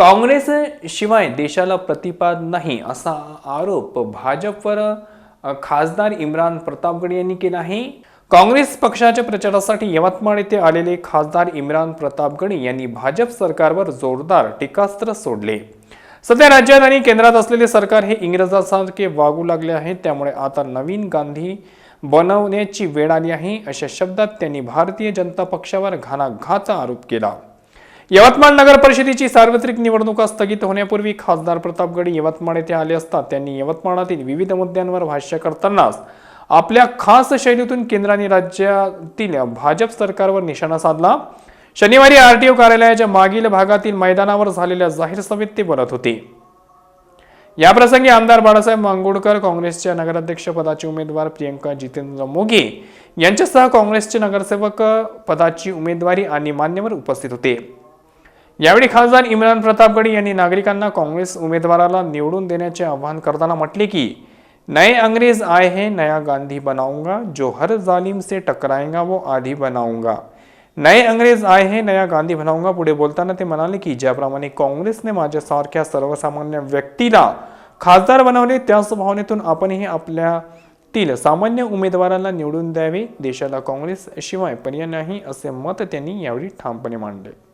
काँग्रेस शिवाय देशाला प्रतिपाद नाही असा आरोप भाजपवर खासदार इम्रान प्रतापगड यांनी केला आहे. काँग्रेस पक्षाच्या प्रचारासाठी यवतमाळ येथे आलेले खासदार इम्रान प्रतापगड यांनी भाजप सरकारवर जोरदार टीकास्त्र सोडले. सध्या राज्यात आणि केंद्रात असलेले सरकार हे इंग्रजासारखे वागू लागले आहे त्यामुळे आता नवीन गांधी बनवण्याची वेळ आली आहे अशा शब्दात त्यांनी भारतीय जनता पक्षावर घाणाघातचा आरोप केला. यवतमाळ नगर परिषदेची सार्वत्रिक निवडणुका स्थगित होण्यापूर्वी खासदार प्रतापगड यवतमाळ येथे आले असता त्यांनी यवतमाळातील विविध मुद्द्यांवर भाष्य करतानाच आपल्या खास शैलीतून केंद्र आणि राज्यातील भाजप सरकारवर निशाणा साधला. शनिवारी आरटीओ कार्यालयाच्या मागील भागातील मैदानावर झालेल्या जाहीर सभेत ते बोलत होते. याप्रसंगी आमदार बाळासाहेब मांगोडकर काँग्रेसच्या नगराध्यक्ष पदाचे उमेदवार प्रियंका जितेंद्र मोगे यांच्यासह काँग्रेसचे नगरसेवक पदाची उमेदवारी आणि मान्यवर उपस्थित होते. यावेळी खासदार इम्रान प्रतापगडी यांनी नागरिकांना काँग्रेस उमेदवाराला निवडून देण्याचे आवाहन करताना म्हटले की नए अंग्रेज आए हैं नया गांधी बनाऊंगा जो हर जालिम से टकराएंगा वो आधी बनाऊंगा. नए अंग्रेज आए हे नया गांधी बनाऊंगा. पुढे बोलताना ते म्हणाले की ज्याप्रमाणे काँग्रेसने माझ्यासारख्या सर्वसामान्य व्यक्तीला खासदार बनवले त्याच भावनेतून आपणही आपल्यातील सामान्य उमेदवाराला निवडून द्यावे. देशाला काँग्रेस शिवाय पर्याय नाही असे मत त्यांनी यावेळी ठामपणे मांडले.